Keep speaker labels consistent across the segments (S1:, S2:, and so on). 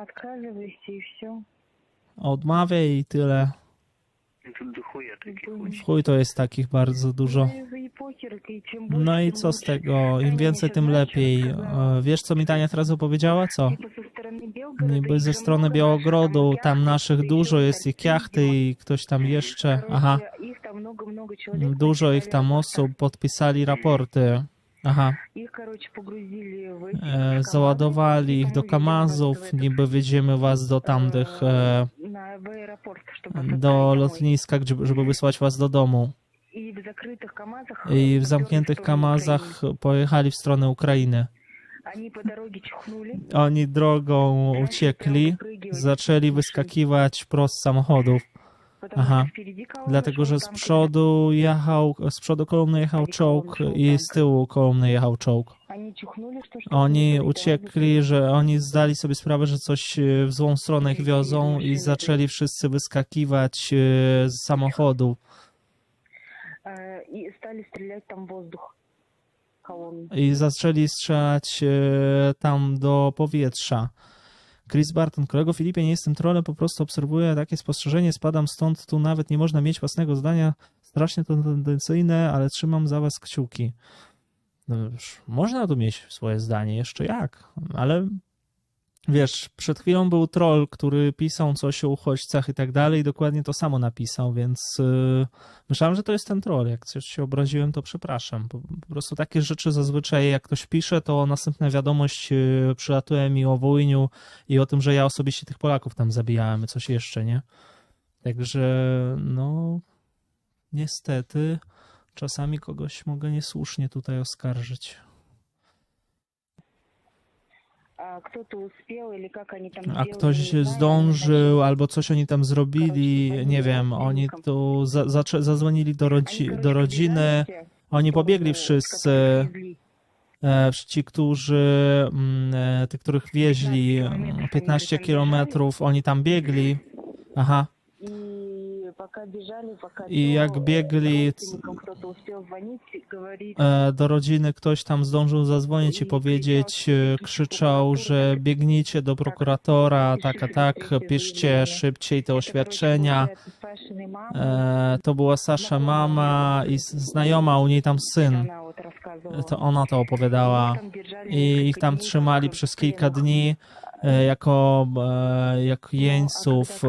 S1: Отказывайся и все.
S2: Odmawiaj i tyle.
S3: Тут дохуя таких очень.
S2: W chuj to jest takich bardzo dużo.
S1: и покер, и чем больше,
S2: No i
S1: тем
S2: co z
S1: лучше.
S2: tego? Im
S1: Конечно,
S2: więcej, tym
S1: знаешь,
S2: lepiej.
S1: сказала,
S2: E, Wiesz, co mi Tania teraz opowiedziała? Co?
S1: типа со стороны Белгорода
S2: Niby
S1: их
S2: ze
S1: же
S2: strony
S1: много
S2: Białogrodu,
S1: наших,
S2: tam
S1: там
S2: naszych
S1: яхты,
S2: dużo
S1: еще
S2: jest ich
S1: торпеды.
S2: jachty i ktoś tam jeszcze.
S1: Короче,
S2: Aha,
S1: их там много-много человек
S2: dużo ich
S1: подписали
S2: tam
S1: рапорта.
S2: osób podpisali raporty. Aha. Załadowali ich do kamazów, niby wyjdziemy was do tamtych, do lotniska, żeby wysłać was do domu. I w zamkniętych kamazach pojechali w stronę Ukrainy. Oni drogą uciekli, zaczęli wyskakiwać wprost samochodów. Aha. Dlatego, że z przodu jechał, z przodu kolumny jechał czołg i z tyłu kolumny jechał czołg. Oni uciekli, że oni zdali sobie sprawę, że coś e, w złą stronę ich wiozą i zaczęli wszyscy wyskakiwać e, z samochodu.
S1: I stali strzelać tam.
S2: I zaczęli strzelać e, tam do powietrza. Chris Barton, kolego Filipie, nie jestem trolem, po prostu obserwuję takie spostrzeżenie, spadam stąd, tu nawet nie można mieć własnego zdania, strasznie to tendencyjne, ale trzymam za was kciuki. No już, można tu mieć swoje zdanie, jeszcze jak, ale wiesz, przed chwilą był troll, który pisał coś o uchodźcach i tak dalej dokładnie to samo napisał, więc yy, myślałem, że to jest ten troll, jak coś się obraziłem, to przepraszam. Po, po prostu takie rzeczy zazwyczaj, jak ktoś pisze, to następna wiadomość yy, przylatuje mi o Wołyniu i o tym, że ja osobiście tych Polaków tam zabijałem, i coś jeszcze, nie? Także, no, niestety, czasami kogoś mogę niesłusznie tutaj oskarżyć a ktoś zdążył, albo coś oni tam zrobili, nie wiem, oni tu za, za, zadzwonili do, rodzi, do rodziny, oni pobiegli wszyscy, e, ci, którzy, mm, e, tych, których wieźli 15 kilometrów, oni tam biegli, aha. I jak biegli e, do rodziny, ktoś tam zdążył zadzwonić i powiedzieć, e, krzyczał, że biegnijcie do prokuratora, tak a tak, piszcie szybciej te oświadczenia. E, to była Sasza mama i znajoma, u niej tam syn. To ona to opowiadała. I ich tam trzymali przez kilka dni jako,
S1: jak
S2: jeńców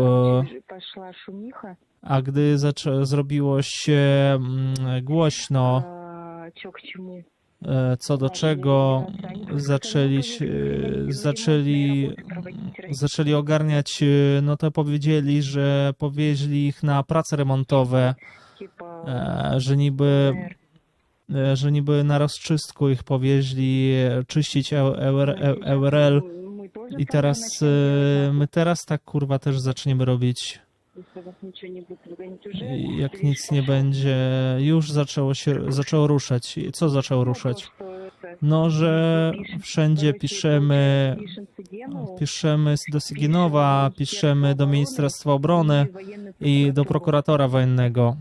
S2: a gdy zrobiło się głośno, co do czego zaczęli, zaczęli, zaczęli ogarniać, no to powiedzieli, że powieźli ich na prace remontowe, że niby, że niby na rozczystku ich powieźli czyścić EURL i teraz my teraz tak kurwa też zaczniemy robić. Jak nic nie będzie, już zaczęło się, zaczęło ruszać. Co zaczęło ruszać? No, że wszędzie piszemy, piszemy do Siginowa, piszemy do Ministerstwa Obrony i do prokuratora wojennego.